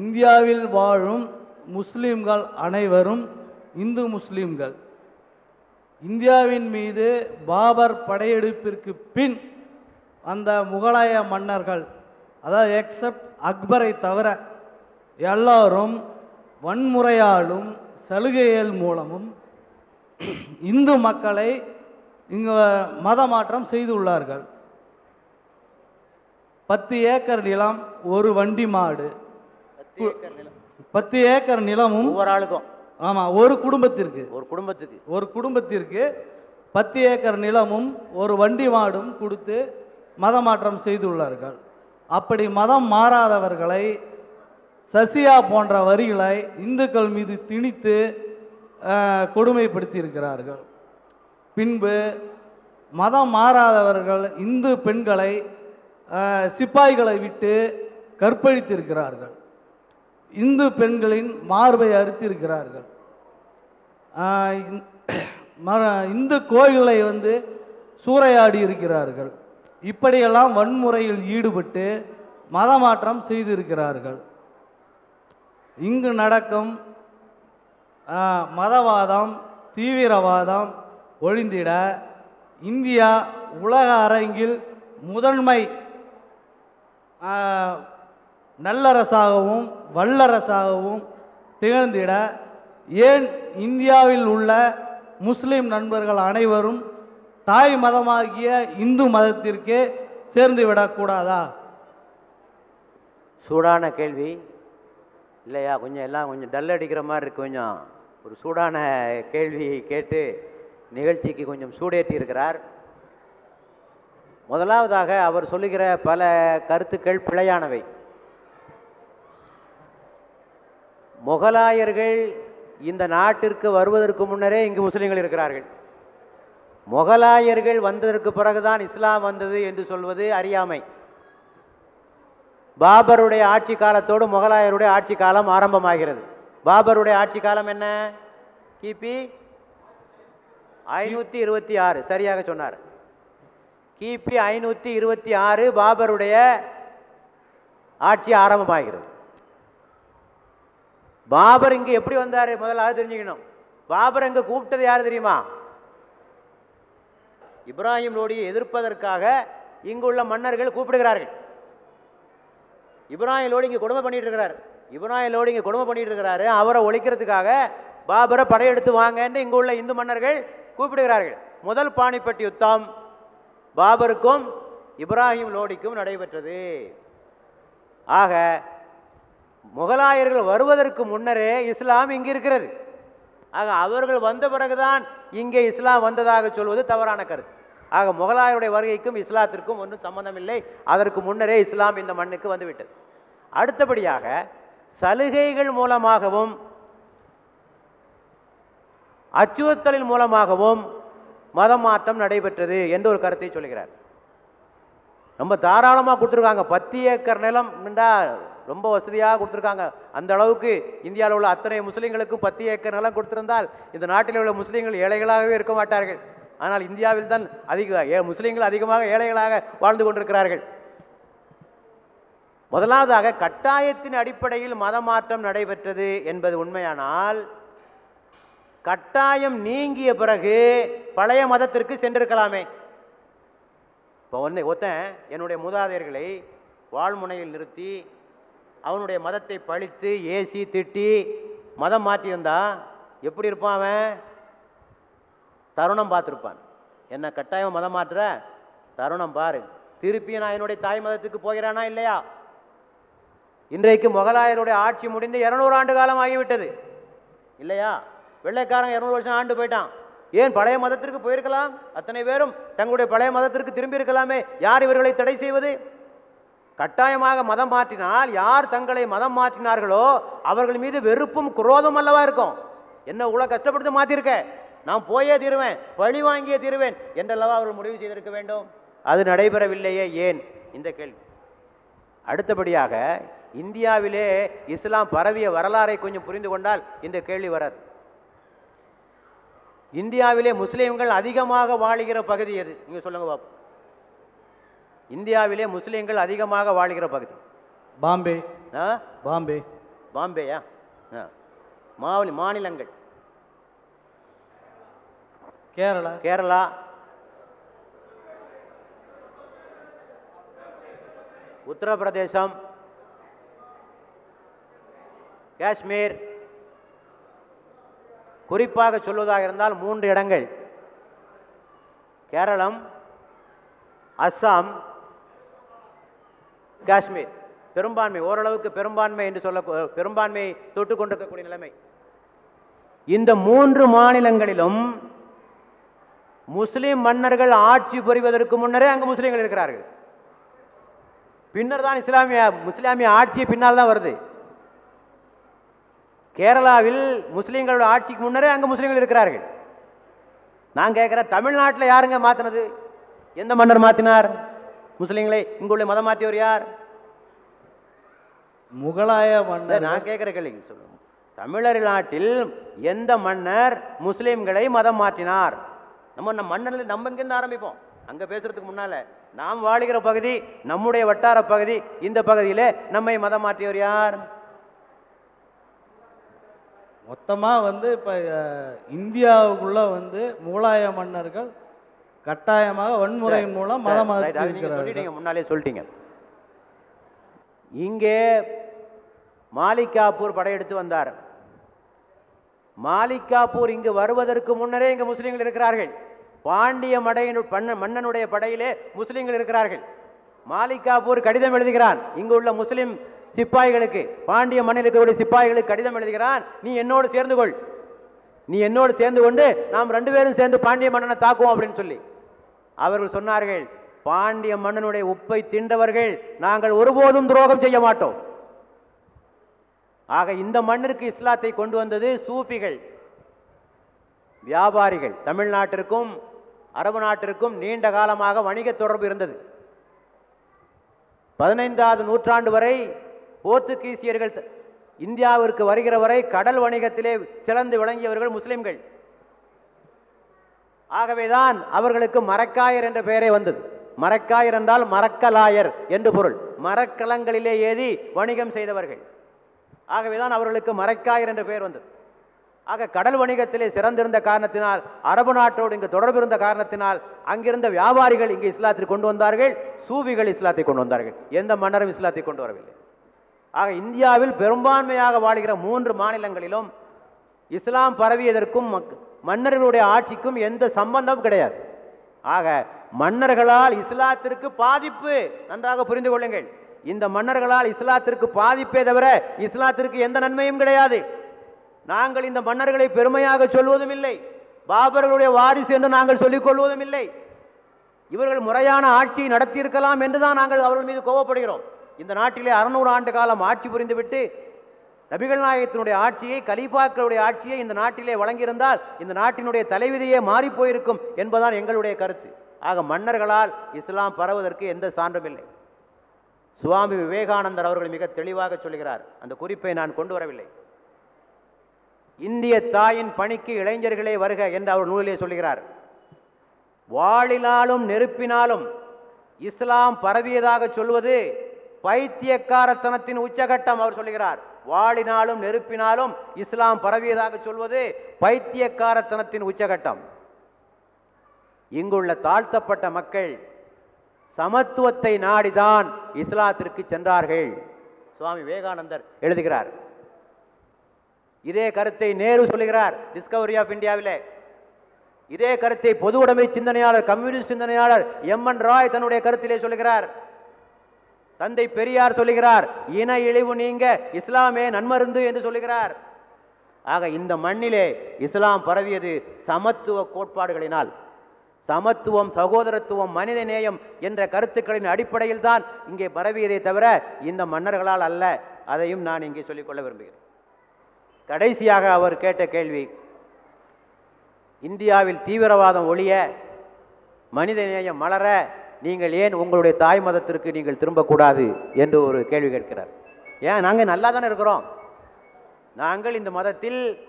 இந்தியாவில் வாழும் முஸ்லீம்கள் அனைவரும் இந்து முஸ்லீம்கள். இந்தியாவின் மீது பாபர் படையெடுப்பிற்கு பின் அந்த முகலாய மன்னர்கள் அதாவது எக்ஸப்ட் அக்பரை தவிர எல்லாரும் வன்முறையாலும் சலுகைகள் மூலமும் இந்து மக்களை இங்கு மத மாற்றம் செய்துள்ளார்கள். பத்து ஏக்கர் நிலம் ஒரு வண்டி மாடு பத்து ஏக்கர் நிலமும் ஒவ்வொரு ஆளுக்கும். ஆமாம் ஒரு குடும்பத்திற்கு. ஒரு குடும்பத்துக்கு. ஒரு குடும்பத்திற்கு பத்து ஏக்கர் நிலமும் ஒரு வண்டி மாடும் கொடுத்து மத மாற்றம் செய்துள்ளார்கள். அப்படி மதம் மாறாதவர்களை சசியா போன்ற வரிகளை இந்துக்கள் மீது திணித்து கொடுமைப்படுத்தியிருக்கிறார்கள். பின்பு மதம் மாறாதவர்கள் இந்து பெண்களை சிப்பாய்களை விட்டு கற்பழித்திருக்கிறார்கள். இந்து பெண்களின் மார்பை அறுத்திருக்கிறார்கள் ஆஹ் இந்த- இந்து கோயில்களை வந்து சூறையாடி இருக்கிறார்கள். இப்படியெல்லாம் வன்முறையில் ஈடுபட்டு மதமாற்றம் செய்திருக்கிறார்கள். இங்கு நடக்கும் மதவாதம் தீவிரவாதம் ஒழிந்திட இந்தியா உலக அரங்கில் முதன்மை நல்லரசாகவும் வல்லரசாகவும் திகழ்ந்திட ஏன் இந்தியாவில் உள்ள முஸ்லிம் நண்பர்கள் அனைவரும் தாய் மதமாகிய இந்து மதத்திற்கே சேர்ந்து விடக்கூடாதா? சூடான கேள்வி. இல்லையா? கொஞ்சம் எல்லாம் கொஞ்சம் டல் அடிக்கிற மாதிரி இருக்கு கொஞ்சம். ஒரு சூடான கேள்வி கேட்டு நிகழ்ச்சிக்கு கொஞ்சம் சூடேற்றி இருக்கிறார். முதலாவதாக அவர் சொல்லுகிற பல கருத்துக்கள் பிழையானவை. முகலாயர்கள் இந்த நாட்டிற்கு வருவதற்கு முன்னரே இங்கு முஸ்லீம்கள் இருக்கிறார்கள். முகலாயர்கள் வந்ததற்கு பிறகுதான் இஸ்லாம் வந்தது என்று சொல்வது அறியாமை. பாபருடைய ஆட்சி காலத்தோடு முகலாயருடைய ஆட்சி காலம் ஆரம்பமாகிறது. பாபருடைய ஆட்சி காலம் என்ன? கிபி ஐநூற்றி இருபத்தி ஆறு. சரியாக சொன்னார். கிபி ஐநூற்றி இருபத்தி ஆறு பாபருடைய ஆட்சி ஆரம்பமாகிறது. பாபர் இங்கே எப்படி வந்தார்? முதல்ல தெரிஞ்சுக்கணும். பாபர் இங்கே கூப்பிட்டது யார் தெரியுமா? இப்ராஹிம் லோடியை எதிர்ப்பதற்காக இங்குள்ள மன்னர்கள் கூப்பிடுகிறார்கள். இப்ராஹிம் லோடி இங்கே கொடுமை பண்ணிட்டு இருக்கிறார் இப்ராஹிம் லோடி இங்கே கொடுமை பண்ணிட்டு இருக்கிறாரு அவரை ஒழிக்கிறதுக்காக பாபரை படையெடுத்து வாங்கன்னு இங்கு உள்ள இந்து மன்னர்கள் கூப்பிடுகிறார்கள். முதல் பாணிப்பட்டி யுத்தம் பாபருக்கும் இப்ராஹிம் லோடிக்கும் நடைபெற்றது. ஆக முகலாயர்கள் வருவதற்கு முன்னரே இஸ்லாம் இங்கு இருக்கிறது. ஆக அவர்கள் வந்த பிறகுதான் இங்கே இஸ்லாம் வந்ததாக சொல்வது தவறான கருத்து. ஆக முகலாயருடைய வருகைக்கும் இஸ்லாத்திற்கும் ஒன்றும் சம்பந்தம் இல்லை அதற்கு முன்னரே இஸ்லாம் இந்த மண்ணுக்கு வந்துவிட்டது. அடுத்தபடியாக சலுகைகள் மூலமாகவும் அச்சுறுத்தலின் மூலமாகவும் மதம் மாற்றம் நடைபெற்றது என்ற ஒரு கருத்தை சொல்கிறார். ரொம்ப தாராளமாக கொடுத்துருக்காங்க. பத்து ஏக்கர் நிலம் என்றால் ரொம்ப வசதியாக கொடுத்துருக்காங்க. அந்த அளவுக்கு இந்தியாவில் உள்ள அத்தனை முஸ்லீம்களுக்கும் பத்து ஏக்கர் நிலம் கொடுத்திருந்தால் இந்த நாட்டில் உள்ள முஸ்லீம்கள் ஏழைகளாகவே இருக்க மாட்டார்கள். ஆனால் இந்தியாவில் தான் அதிக ஏ- முஸ்லீம்கள் அதிகமாக ஏழைகளாக வாழ்ந்து கொண்டிருக்கிறார்கள். முதலாவதாக கட்டாயத்தின் அடிப்படையில் மதமாற்றம் நடைபெற்றது என்பது உண்மையானால் கட்டாயம் நீங்கிய பிறகு பழைய மதத்திற்கு சென்றிருக்கலாமே. இப்போ ஒன்று ஒருத்தன் என்னுடைய மூதாதையர்களை வாழ்முனையில் நிறுத்தி அவனுடைய மதத்தை பழித்து ஏசி திட்டி மதம் மாற்றியிருந்தா எப்படி இருப்பான் அவன்? தருணம் பார்த்துருப்பான். என்ன கட்டாயம் மதம் மாற்றுற? தருணம் பாரு. திருப்பி நான் என்னுடைய தாய் மதத்துக்கு போகிறானா இல்லையா? இன்றைக்கு முகலாயருடைய ஆட்சி முடிந்து இரநூறு ஆண்டு காலம் ஆகிவிட்டது. இல்லையா? வெள்ளைக்காரன் இரநூறு வருஷம் ஆண்டு போயிட்டான். ஏன் பழைய மதத்திற்கு போயிருக்கலாம்? அத்தனை பேரும் தங்களுடைய பழைய மதத்திற்கு திரும்பி இருக்கலாமே. யார் இவர்களை தடை செய்வது? கட்டாயமாக மதம் மாற்றினால் யார் தங்களை மதம் மாற்றினார்களோ அவர்கள் மீது வெறுப்பும் குரோதம் அல்லவா இருக்கும். என்ன இவ்வளோ கஷ்டப்படுத்தி மாற்றிருக்க நான் போயே தீருவேன் பழி வாங்கியே தீருவேன் என்றல்லவா அவர்கள் முடிவு செய்திருக்க வேண்டும்? அது நடைபெறவில்லையே ஏன்? இந்த கேள்வி. அடுத்தபடியாக இந்தியாவிலே இஸ்லாம் பரவிய வரலாறை கொஞ்சம் புரிந்து கொண்டால் இந்த கேள்வி வராது. இந்தியாவிலே முஸ்லீம்கள் அதிகமாக வாழுகிற பகுதி எது? நீங்கள் சொல்லுங்கள் பாப்போம். இந்தியாவிலே முஸ்லீம்கள் அதிகமாக வாழுகிற பகுதி. பாம்பே. ஆ? பாம்பே. பாம்பேயா? ஆ. மாவலி மாநிலங்கள். கேரளா. கேரளா. உத்தரப்பிரதேசம். காஷ்மீர். குறிப்பாக சொல்வதாக இருந்தால் மூன்று இடங்கள். கேரளம் அஸ்ஸாம் காஷ்மீர். பெரும்பான்மை ஓரளவுக்கு பெரும்பான்மை என்று சொல்ல பெரும்பான்மையை தொட்டு கொண்டிருக்கக்கூடிய நிலைமை. இந்த மூன்று மாநிலங்களிலும் முஸ்லிம் மன்னர்கள் ஆட்சி புரிவதற்கு முன்னரே அங்கு முஸ்லீம்கள் இருக்கிறார்கள். பின்னர் தான் இஸ்லாமிய முஸ்லாமிய ஆட்சி பின்னால் தான் வருது. கேரளாவில் முஸ்லிம்களோட ஆட்சிக்கு முன்னரே அங்கு முஸ்லீம்கள் இருக்கிறார்கள். நான் கேட்குறேன் தமிழ்நாட்டில் யாருங்க மாற்றினது எந்த மன்னர் மாற்றினார் முஸ்லிம்களை இங்குள்ள மதம் மாற்றியவர் யார்? முகலாய மன்னர் நான் கேட்குற கேள்விக்கு சொல்லுங்க. தமிழர் நாட்டில் எந்த மன்னர் முஸ்லிம்களை மதம் மாற்றினார்? நம்ம நம்ம மன்னரில் நம்ம இங்கிருந்து ஆரம்பிப்போம். அங்கே பேசுறதுக்கு முன்னால நாம் வாழுகிற பகுதி நம்முடைய வட்டார பகுதி இந்த பகுதியிலே நம்மை மதம் மாற்றியவர் யார்? மொத்தமா வந்து இப்ப இந்தியாவுக்குள்ள வந்து முகலாய மன்னர்கள் கட்டாயமாக வன்முறையின் மூலம் மதம் சொல்லிட்டீங்க முன்னாலே சொல்லிட்டீங்க. இங்கே மாலிகாப்பூர் படையெடுத்து வந்தார். மாலிகாப்பூர் இங்கு வருவதற்கு முன்னரே இங்கு முஸ்லிம்கள் இருக்கிறார்கள். பாண்டிய மடையின் மன்னனுடைய படையிலே முஸ்லிம்கள் இருக்கிறார்கள். மாலிகாப்பூர் கடிதம் எழுதுகிறான். இங்கு உள்ள முஸ்லிம் சிப்பாய்களுக்கு பாண்டிய உள்ள சிப்பாய்களுக்கு கடிதம் எழுதுகிறான். நீ என்னோடு சேர்ந்து கொள். நீ என்னோடு சேர்ந்து கொண்டு நாம் ரெண்டு பேரும் சேர்ந்து பாண்டிய மன்னனை தாக்குவோம் அப்படின்னு சொல்லி. அவர்கள் சொன்னார்கள் பாண்டிய மன்னனுடைய உப்பை தின்றவர்கள் நாங்கள் ஒருபோதும் துரோகம் செய்ய மாட்டோம். ஆக இந்த மண்ணிற்கு இஸ்லாத்தை கொண்டு வந்தது சூஃபிகள் வியாபாரிகள். தமிழ்நாட்டிற்கும் அரபு நாட்டிற்கும் நீண்ட காலமாக வணிக தொடர்பு இருந்தது. பதினைந்தாவது நூற்றாண்டு வரை போர்த்துகீசியர்கள் இந்தியாவிற்கு வருகிற வரை கடல் வணிகத்திலே சிறந்து விளங்கியவர்கள் முஸ்லிம்கள். ஆகவேதான் அவர்களுக்கு மரக்காயர் என்ற பெயரே வந்தது. மரக்காயர் என்றால் மரக்கலாயர் என்று பொருள். மரக்கலங்களிலே ஏதி வணிகம் செய்தவர்கள். ஆகவேதான் அவர்களுக்கு மரக்காயர் என்ற பெயர் வந்தது. ஆக கடல் வணிகத்திலே சிறந்திருந்த காரணத்தினால் அரபு நாட்டோடு இங்கு தொடர்பு இருந்த காரணத்தினால் அங்கிருந்த வியாபாரிகள் இங்கு இஸ்லாத்திற்கு கொண்டு வந்தார்கள் சூபிகள் இஸ்லாத்தை கொண்டு வந்தார்கள். எந்த மன்னரும் இஸ்லாத்தை கொண்டு வரவில்லை. ஆக இந்தியாவில் பெரும்பான்மையாக வாழ்கிற மூன்று மாநிலங்களிலும் இஸ்லாம் பரவியதற்கும் மக்- மன்னர்களுடைய ஆட்சிக்கும் எந்த சம்பந்தமும் கிடையாது. ஆக மன்னர்களால் இஸ்லாத்திற்கு பாதிப்பு நன்றாக புரிந்து கொள்ளுங்கள். இந்த மன்னர்களால் இஸ்லாத்திற்கு பாதிப்பே தவிர இஸ்லாத்திற்கு எந்த நன்மையும் கிடையாது. நாங்கள் இந்த மன்னர்களை பெருமையாக சொல்வதும் இல்லை பாபர்களுடைய வாரிசு என்று நாங்கள் சொல்லிக் கொள்வதும் இல்லை இவர்கள் முறையான ஆட்சியை நடத்தியிருக்கலாம் என்றுதான் நாங்கள் அவர்கள் மீது கோபப்படுகிறோம் இந்த நாட்டிலே அறுநூறு ஆண்டு காலம் ஆட்சி புரிந்துவிட்டு நபிகள் நாயகத்தினுடைய ஆட்சியை கலீஃபாக்களுடைய ஆட்சியை இந்த நாட்டிலே வழங்கியிருந்தால் இந்த நாட்டினுடைய தலைவிதியே மாறிப்போயிருக்கும் என்பதுதான் எங்களுடைய கருத்து. ஆக மன்னர்களால் இஸ்லாம் பரவுவதற்கு எந்த சான்றும் இல்லை. சுவாமி விவேகானந்தர் அவர்கள் மிக தெளிவாக சொல்கிறார். அந்த குறிப்பை நான் கொண்டு வரவில்லை. இந்திய தாயின் பணிக்கு இளைஞர்களே வருக என்று அவர் நூலிலே சொல்கிறார். வாளினாலும் நெருப்பினாலும் இஸ்லாம் பரவியதாக சொல்வது பைத்தியக்காரத்தனத்தின் உச்சகட்டம் அவர் சொல்கிறார். வாளினாலும் நெருப்பினாலும் இஸ்லாம் பரவியதாக சொல்வது பைத்தியக்காரத்தனத்தின் உச்சகட்டம். இங்குள்ள தாழ்த்தப்பட்ட மக்கள் சமத்துவத்தை நாடிதான் இஸ்லாத்திற்கு சென்றார்கள். சுவாமி விவேகானந்தர் எழுதுகிறார். இதே கருத்தை நேரு சொல்லுகிறார் டிஸ்கவரி ஆஃப் இந்தியாவிலே இதே கருத்தை பொது உடைமை சிந்தனையாளர் கம்யூனிஸ்ட் சிந்தனையாளர் எம் என் ராய் தன்னுடைய கருத்திலே சொல்லுகிறார். தந்தை பெரியார் சொல்லுகிறார் இன இழிவு நீங்க இஸ்லாமே நன்மருந்து என்று சொல்லுகிறார். ஆக இந்த மண்ணிலே இஸ்லாம் பரவியது சமத்துவ கோட்பாடுகளினால். சமத்துவம் சகோதரத்துவம் மனித நேயம் என்ற கருத்துக்களின் அடிப்படையில் தான் இங்கே பரவியதை தவிர இந்த மன்னர்களால் அல்ல. அதையும் நான் இங்கே சொல்லிக்கொள்ள விரும்புகிறேன். கடைசியாக அவர் கேட்ட கேள்வி இந்தியாவில் தீவிரவாதம் ஒழிய மனிதநேயம் மலர நீங்கள் ஏன் உங்களுடைய தாய் மதத்திற்கு நீங்கள் திரும்பக்கூடாது என்று ஒரு கேள்வி கேட்கிறார். ஏன்? நாங்கள் நல்லா தானே இருக்கிறோம். நாங்கள் இந்த மதத்தில்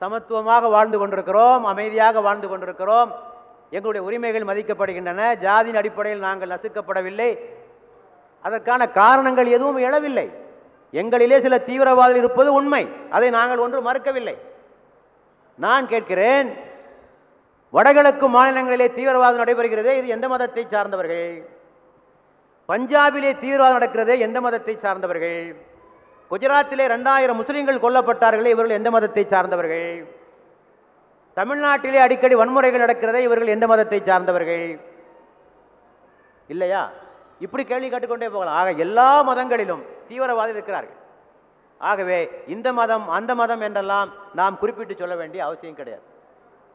சமத்துவமாக வாழ்ந்து கொண்டிருக்கிறோம் அமைதியாக வாழ்ந்து கொண்டிருக்கிறோம். எங்களுடைய உரிமைகள் மதிக்கப்படுகின்றன. ஜாதியின் அடிப்படையில் நாங்கள் நசுக்கப்படவில்லை. அதற்கான காரணங்கள் எதுவும் எழவில்லை. எங்களிலே சில தீவிரவாதிகள் இருப்பது உண்மை. அதை நாங்கள் ஒன்று மறுக்கவில்லை. நான் கேட்கிறேன் வடகிழக்கு மாநிலங்களிலே தீவிரவாதம் நடைபெறுகிறதே இது எந்த மதத்தை சார்ந்தவர்கள்? பஞ்சாபிலே தீவிரவாதம் நடக்கிறதே எந்த மதத்தை சார்ந்தவர்கள்? குஜராத்திலே ரெண்டாயிரம் முஸ்லீம்கள் கொல்லப்பட்டார்களே இவர்கள் எந்த மதத்தை சார்ந்தவர்கள்? தமிழ்நாட்டிலே அடிக்கடி வன்முறைகள் நடக்கிறதே இவர்கள் எந்த மதத்தை சார்ந்தவர்கள்? இல்லையா? இப்படி கேள்வி கேட்டுக்கொண்டே போகலாம். ஆக எல்லா மதங்களிலும் தீவிரவாதி இருக்கிறார்கள். ஆகவே இந்த மதம் அந்த மதம் என்றெல்லாம் நாம் குறிப்பிட்டு சொல்ல வேண்டிய அவசியம் கிடையாது.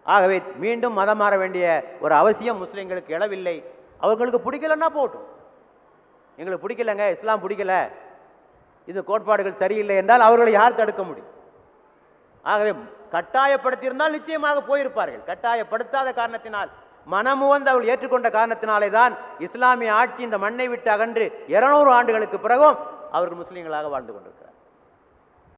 ஆகவே மீண்டும் மதம் மாற வேண்டிய ஒரு அவசியம் முஸ்லீம்களுக்கு எழவில்லை. அவர்களுக்கு பிடிக்கலன்னா போட்டும். எங்களுக்கு பிடிக்கலங்க இஸ்லாம் பிடிக்கல. இது கோட்பாடுகள் சரியில்லை என்றால் அவர்களை யார் தடுக்க முடியும்? ஆகவே கட்டாயப்படுத்தியிருந்தால் நிச்சயமாக போயிருப்பார்கள். கட்டாயப்படுத்தாத காரணத்தினால் மனமுவந்து அவர்கள் ஏற்றுக்கொண்ட காரணத்தினாலே தான் இஸ்லாமிய ஆட்சி இந்த மண்ணை விட்டு அகன்று இருநூறு ஆண்டுகளுக்கு பிறகும் அவர்கள் முஸ்லீம்களாக வாழ்ந்து கொண்டிருக்கிறார்